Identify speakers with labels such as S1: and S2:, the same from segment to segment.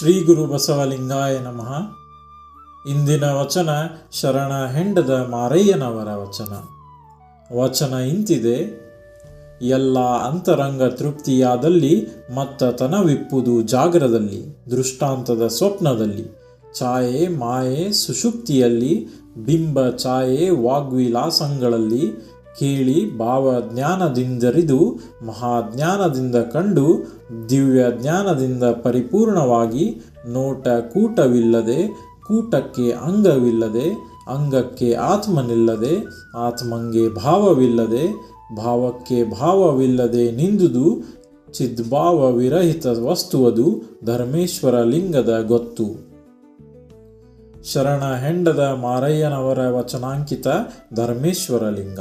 S1: ಶ್ರೀ ಗುರು ಬಸವಲಿಂಗಾಯ ನಮಃ. ಇಂದಿನ ವಚನ ಶರಣ ಹೆಂಡದ ಮಾರಯ್ಯನವರ ವಚನ. ವಚನ ಇಂತಿದೆ, ಎಲ್ಲ ಅಂತರಂಗ ತೃಪ್ತಿಯಾದಲ್ಲಿ ಮತ್ತ ತನವಿಪ್ಪುದು ಜಾಗರದಲ್ಲಿ, ದೃಷ್ಟಾಂತದ ಸ್ವಪ್ನದಲ್ಲಿ, ಛಾಯೆ ಮಾಯೆ ಸುಷುಪ್ತಿಯಲ್ಲಿ, ಬಿಂಬ ಛಾಯೆ ವಾಗ್ವಿಲಾಸಂಗಳಲ್ಲಿ ಕೇಳಿ ಭಾವ ಜ್ಞಾನದಿಂದರಿದು ಮಹಾಜ್ಞಾನದಿಂದ ಕಂಡು ದಿವ್ಯ ಜ್ಞಾನದಿಂದ ಪರಿಪೂರ್ಣವಾಗಿ ನೋಟ ಕೂಟವಿಲ್ಲದೆ ಕೂಟಕ್ಕೆ ಅಂಗವಿಲ್ಲದೆ, ಅಂಗಕ್ಕೆ ಆತ್ಮನಿಲ್ಲದೆ, ಆತ್ಮಂಗೆ ಭಾವವಿಲ್ಲದೆ, ಭಾವಕ್ಕೆ ಭಾವವಿಲ್ಲದೆ ನಿಂದುದು ಚಿದ್ಭಾವ ವಿರಹಿತ ವಸ್ತುವದು ಧರ್ಮೇಶ್ವರ ಲಿಂಗದ ಗೊತ್ತು. ಶರಣ ಹೆಂಡದ ಮಾರಯ್ಯನವರ ವಚನಾಂಕಿತ ಧರ್ಮೇಶ್ವರ ಲಿಂಗ.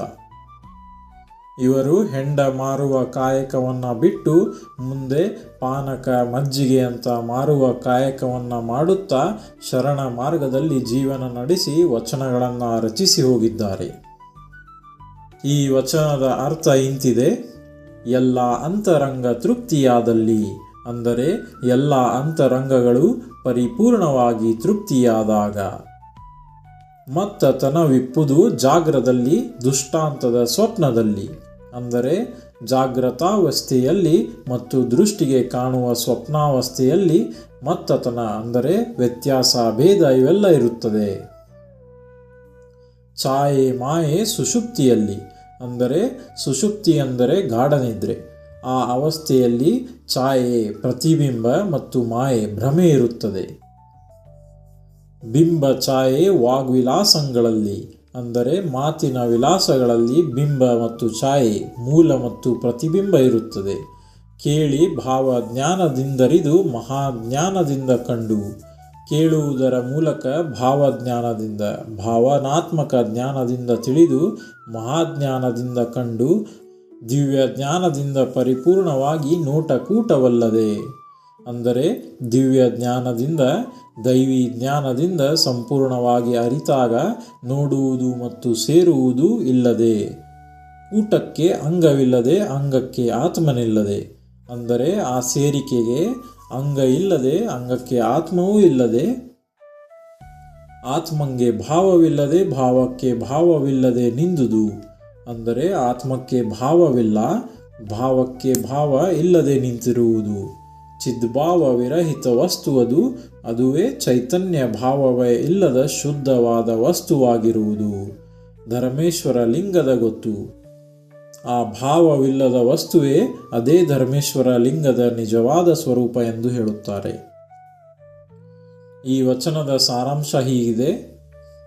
S1: ಇವರು ಹೆಂಡ ಮಾರುವ ಕಾಯಕವನ್ನು ಬಿಟ್ಟು ಮುಂದೆ ಪಾನಕ ಮಜ್ಜಿಗೆ ಅಂತ ಮಾರುವ ಕಾಯಕವನ್ನು ಮಾಡುತ್ತಾ ಶರಣ ಮಾರ್ಗದಲ್ಲಿ ಜೀವನ ನಡೆಸಿ ವಚನಗಳನ್ನು ರಚಿಸಿ ಹೋಗಿದ್ದಾರೆ. ಈ ವಚನದ ಅರ್ಥ ಇಂತಿದೆ. ಎಲ್ಲ ಅಂತರಂಗ ತೃಪ್ತಿಯಾದಲ್ಲಿ, ಅಂದರೆ ಎಲ್ಲ ಅಂತರಂಗಗಳು ಪರಿಪೂರ್ಣವಾಗಿ ತೃಪ್ತಿಯಾದಾಗ. ಮತ್ತ ತನವಿಪ್ಪುದು ಜಾಗ್ರದಲ್ಲಿ, ದುಷ್ಟಾಂತದ ಸ್ವಪ್ನದಲ್ಲಿ. ಅಂದರೆ ಜಾಗ್ರತಾವಸ್ಥೆಯಲ್ಲಿ ಮತ್ತು ದೃಷ್ಟಿಗೆ ಕಾಣುವ ಸ್ವಪ್ನಾವಸ್ಥೆಯಲ್ಲಿ ಮತ್ತತನ ಅಂದರೆ ವ್ಯತ್ಯಾಸ, ಭೇದ ಇವೆಲ್ಲ ಇರುತ್ತದೆ. ಛಾಯೆ ಮಾಯೆ ಸುಷುಪ್ತಿಯಲ್ಲಿ ಅಂದರೆ ಸುಷುಪ್ತಿ ಅಂದರೆ ಗಾಢನಿದ್ರೆ. ಆ ಅವಸ್ಥೆಯಲ್ಲಿ ಛಾಯೆ ಪ್ರತಿಬಿಂಬ ಮತ್ತು ಮಾಯೆ ಭ್ರಮೆ ಇರುತ್ತದೆ. ಬಿಂಬ ಛಾಯೆ ವಾಗ್ವಿಲಾಸಗಳಲ್ಲಿ ಅಂದರೆ ಮಾತಿನ ವಿಲಾಸಗಳಲ್ಲಿ ಬಿಂಬ ಮತ್ತು ಛಾಯೆ, ಮೂಲ ಮತ್ತು ಪ್ರತಿಬಿಂಬ ಇರುತ್ತದೆ. ಕೇಳಿ ಭಾವ ಜ್ಞಾನದಿಂದರಿದು ಮಹಾಜ್ಞಾನದಿಂದ ಕಂಡು. ಕೇಳುವುದರ ಮೂಲಕ ಭಾವಜ್ಞಾನದಿಂದ, ಭಾವನಾತ್ಮಕ ಜ್ಞಾನದಿಂದ ತಿಳಿದು ಮಹಾಜ್ಞಾನದಿಂದ ಕಂಡು ದಿವ್ಯ ಜ್ಞಾನದಿಂದ ಪರಿಪೂರ್ಣವಾಗಿ ನೋಟಕೂಟವಲ್ಲದೆ. ಅಂದರೆ ದಿವ್ಯ ಜ್ಞಾನದಿಂದ, ದೈವಿ ಜ್ಞಾನದಿಂದ ಸಂಪೂರ್ಣವಾಗಿ ಅರಿತಾಗ ನೋಡುವುದು ಮತ್ತು ಸೇರುವುದು ಇಲ್ಲದೆ, ಊಟಕ್ಕೆ ಅಂಗವಿಲ್ಲದೆ ಅಂಗಕ್ಕೆ ಆತ್ಮನಿಲ್ಲದೆ, ಅಂದರೆ ಆ ಸೇರಿಕೆಗೆ ಅಂಗ ಇಲ್ಲದೆ ಅಂಗಕ್ಕೆ ಆತ್ಮವೂ ಇಲ್ಲದೆ, ಆತ್ಮಂಗೆ ಭಾವವಿಲ್ಲದೆ ಭಾವಕ್ಕೆ ಭಾವವಿಲ್ಲದೆ ನಿಂದುದು, ಅಂದರೆ ಆತ್ಮಕ್ಕೆ ಭಾವವಿಲ್ಲ, ಭಾವಕ್ಕೆ ಭಾವ ಇಲ್ಲದೆ ನಿಂತಿರುವುದು. ಚಿದ್ಭಾವ ವಿರಹಿತ ವಸ್ತುವದು ಅದುವೇ ಚೈತನ್ಯ ಭಾವವೇ ಇಲ್ಲದ ಶುದ್ಧವಾದ ವಸ್ತುವಾಗಿರುವುದು. ಧರ್ಮೇಶ್ವರ ಲಿಂಗದ ಗೊತ್ತು. ಆ ಭಾವವಿಲ್ಲದ ವಸ್ತುವೇ ಅದೇ ಧರ್ಮೇಶ್ವರ ಲಿಂಗದ ನಿಜವಾದ ಸ್ವರೂಪ ಎಂದು ಹೇಳುತ್ತಾರೆ. ಈ ವಚನದ ಸಾರಾಂಶ ಹೀಗಿದೆ.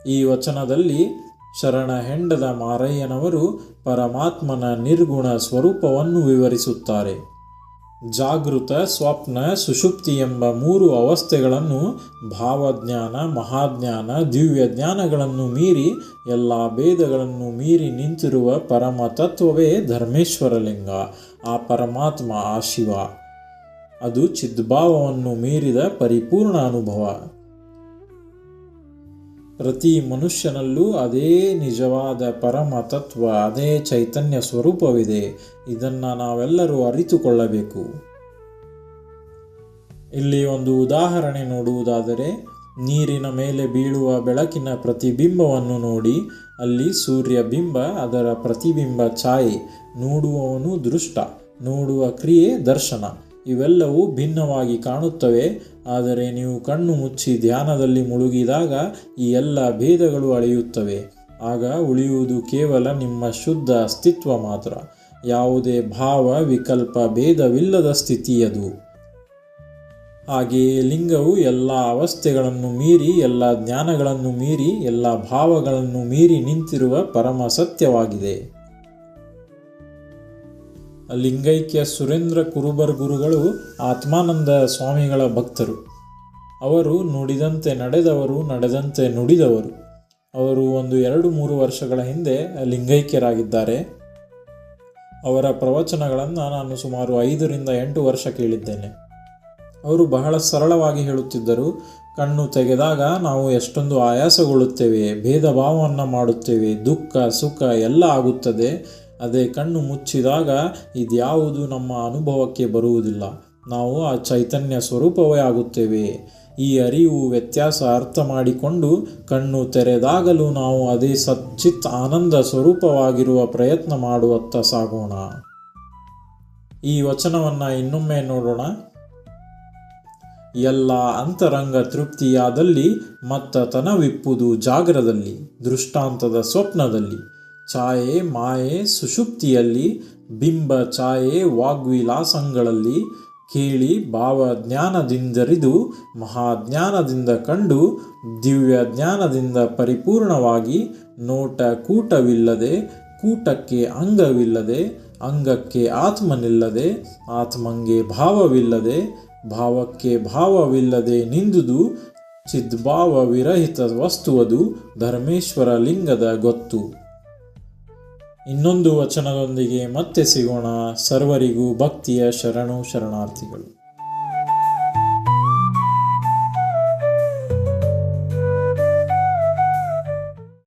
S1: ಈ ವಚನದಲ್ಲಿ ಶರಣ ಹೆಂಡದ ಮಾರಯ್ಯನವರು ಪರಮಾತ್ಮನ ನಿರ್ಗುಣ ಸ್ವರೂಪವನ್ನು ವಿವರಿಸುತ್ತಾರೆ. ಜಾಗೃತ, ಸ್ವಪ್ನ, ಸುಷುಪ್ತಿ ಎಂಬ ಮೂರು ಅವಸ್ಥೆಗಳನ್ನು ಭಾವಜ್ಞಾನ, ಮಹಾಜ್ಞಾನ, ದಿವ್ಯ ಜ್ಞಾನಗಳನ್ನು ಮೀರಿ, ಎಲ್ಲ ಭೇದಗಳನ್ನು ಮೀರಿ ನಿಂತಿರುವ ಪರಮ ತತ್ವವೇ ಧರ್ಮೇಶ್ವರಲಿಂಗ. ಆ ಪರಮಾತ್ಮ, ಆ ಶಿವ. ಅದು ಚಿದ್ಭಾವವನ್ನು ಮೀರಿದ ಪರಿಪೂರ್ಣ ಅನುಭವ. ಪ್ರತಿ ಮನುಷ್ಯನಲ್ಲೂ ಅದೇ ನಿಜವಾದ ಪರಮ ತತ್ವ, ಅದೇ ಚೈತನ್ಯ ಸ್ವರೂಪವಿದೆ. ಇದನ್ನು ನಾವೆಲ್ಲರೂ ಅರಿತುಕೊಳ್ಳಬೇಕು. ಇಲ್ಲಿ ಒಂದು ಉದಾಹರಣೆ ನೋಡುವುದಾದರೆ, ನೀರಿನ ಮೇಲೆ ಬೀಳುವ ಬೆಳಕಿನ ಪ್ರತಿಬಿಂಬವನ್ನು ನೋಡಿ. ಅಲ್ಲಿ ಸೂರ್ಯ ಬಿಂಬ ಅದರ ಪ್ರತಿಬಿಂಬ ಛಾಯೆ. ನೋಡುವವನು ದೃಷ್ಟ. ನೋಡುವ ಕ್ರಿಯೆ ದರ್ಶನ. ಇವೆಲ್ಲವೂ ಭಿನ್ನವಾಗಿ ಕಾಣುತ್ತವೆ. ಆದರೆ ನೀವು ಕಣ್ಣು ಮುಚ್ಚಿ ಧ್ಯಾನದಲ್ಲಿ ಮುಳುಗಿದಾಗ ಈ ಎಲ್ಲ ಭೇದಗಳು ಅಳೆಯುತ್ತವೆ. ಆಗ ಉಳಿಯುವುದು ಕೇವಲ ನಿಮ್ಮ ಶುದ್ಧ ಅಸ್ತಿತ್ವ ಮಾತ್ರ. ಯಾವುದೇ ಭಾವ ವಿಕಲ್ಪ ಭೇದವಿಲ್ಲದ ಸ್ಥಿತಿಯದು. ಹಾಗೆಯೇ ಲಿಂಗವು ಎಲ್ಲ ಅವಸ್ಥೆಗಳನ್ನು ಮೀರಿ, ಎಲ್ಲ ಜ್ಞಾನಗಳನ್ನು ಮೀರಿ, ಎಲ್ಲ ಭಾವಗಳನ್ನು ಮೀರಿ ನಿಂತಿರುವ ಪರಮ ಸತ್ಯವಾಗಿದೆ. ಲಿಂಗೈಕ್ಯ ಸುರೇಂದ್ರ ಕುರುಬರ್ ಗುರುಗಳು ಆತ್ಮಾನಂದ ಸ್ವಾಮಿಗಳ ಭಕ್ತರು. ಅವರು ನುಡಿದಂತೆ ನಡೆದವರು ನಡೆದಂತೆ ನುಡಿದವರು. ಅವರು ಒಂದು ಎರಡು ಮೂರು ವರ್ಷಗಳ ಹಿಂದೆ ಲಿಂಗೈಕ್ಯರಾಗಿದ್ದಾರೆ. ಅವರ ಪ್ರವಚನಗಳನ್ನು ನಾನು ಸುಮಾರು ಐದರಿಂದ ಎಂಟು ವರ್ಷ ಕೇಳಿದ್ದೇನೆ. ಅವರು ಬಹಳ ಸರಳವಾಗಿ ಹೇಳುತ್ತಿದ್ದರು, ಕಣ್ಣು ತೆಗೆದಾಗ ನಾವು ಎಷ್ಟೊಂದು ಆಯಾಸಗೊಳ್ಳುತ್ತೇವೆ ಭೇದ ಭಾವವನ್ನು ಮಾಡುತ್ತೇವೆ, ದುಃಖ, ಸುಖ ಎಲ್ಲ ಆಗುತ್ತದೆ ಅದೇ ಕಣ್ಣು ಮುಚ್ಚಿದಾಗ ಇದ್ಯಾವುದು ನಮ್ಮ ಅನುಭವಕ್ಕೆ ಬರುವುದಿಲ್ಲ. ನಾವು ಆ ಚೈತನ್ಯ ಸ್ವರೂಪವೇ ಆಗುತ್ತೇವೆ. ಈ ಅರಿವು ವ್ಯತ್ಯಾಸ ಅರ್ಥ ಮಾಡಿಕೊಂಡು ಕಣ್ಣು ತೆರೆದಾಗಲೂ ನಾವು ಅದೇ ಸಚ್ಚಿತ್ ಆನಂದ ಸ್ವರೂಪವಾಗಿರುವ ಪ್ರಯತ್ನ ಮಾಡುವತ್ತ ಸಾಗೋಣ. ಈ ವಚನವನ್ನು ಇನ್ನೊಮ್ಮೆ ನೋಡೋಣ. ಎಲ್ಲ ಅಂತರಂಗ ತೃಪ್ತಿಯಾದಲ್ಲಿ ಮತ್ತ ತನವಿಪ್ಪುದು ಜಾಗರದಲ್ಲಿ, ದೃಷ್ಟಾಂತದ ಸ್ವಪ್ನದಲ್ಲಿ. ಛಾಯೆ ಮಾಯೆ ಸುಷುಪ್ತಿಯಲ್ಲಿ, ಬಿಂಬ ಛಾಯೆ ವಾಗ್ವಿಲಾಸಗಳಲ್ಲಿ ಕೇಳಿ ಭಾವ ಜ್ಞಾನದಿಂದರಿದು ಮಹಾಜ್ಞಾನದಿಂದ ಕಂಡು ದಿವ್ಯ ಜ್ಞಾನದಿಂದ ಪರಿಪೂರ್ಣವಾಗಿ ನೋಟ ಕೂಟವಿಲ್ಲದೆ, ಕೂಟಕ್ಕೆ ಅಂಗವಿಲ್ಲದೆ, ಅಂಗಕ್ಕೆ ಆತ್ಮನಿಲ್ಲದೆ, ಆತ್ಮಂಗೆ ಭಾವವಿಲ್ಲದೆ, ಭಾವಕ್ಕೆ ಭಾವವಿಲ್ಲದೆ ನಿಂದುದು ಚಿದ್ಭಾವ ವಿರಹಿತ ವಸ್ತುವದು ಧರ್ಮೇಶ್ವರ ಲಿಂಗದ ಗೊತ್ತು. ಇನ್ನೊಂದು ವಚನದೊಂದಿಗೆ ಮತ್ತೆ ಸಿಗೋಣ. ಸರ್ವರಿಗೂ ಭಕ್ತಿಯ ಶರಣು ಶರಣಾರ್ಥಿಗಳು.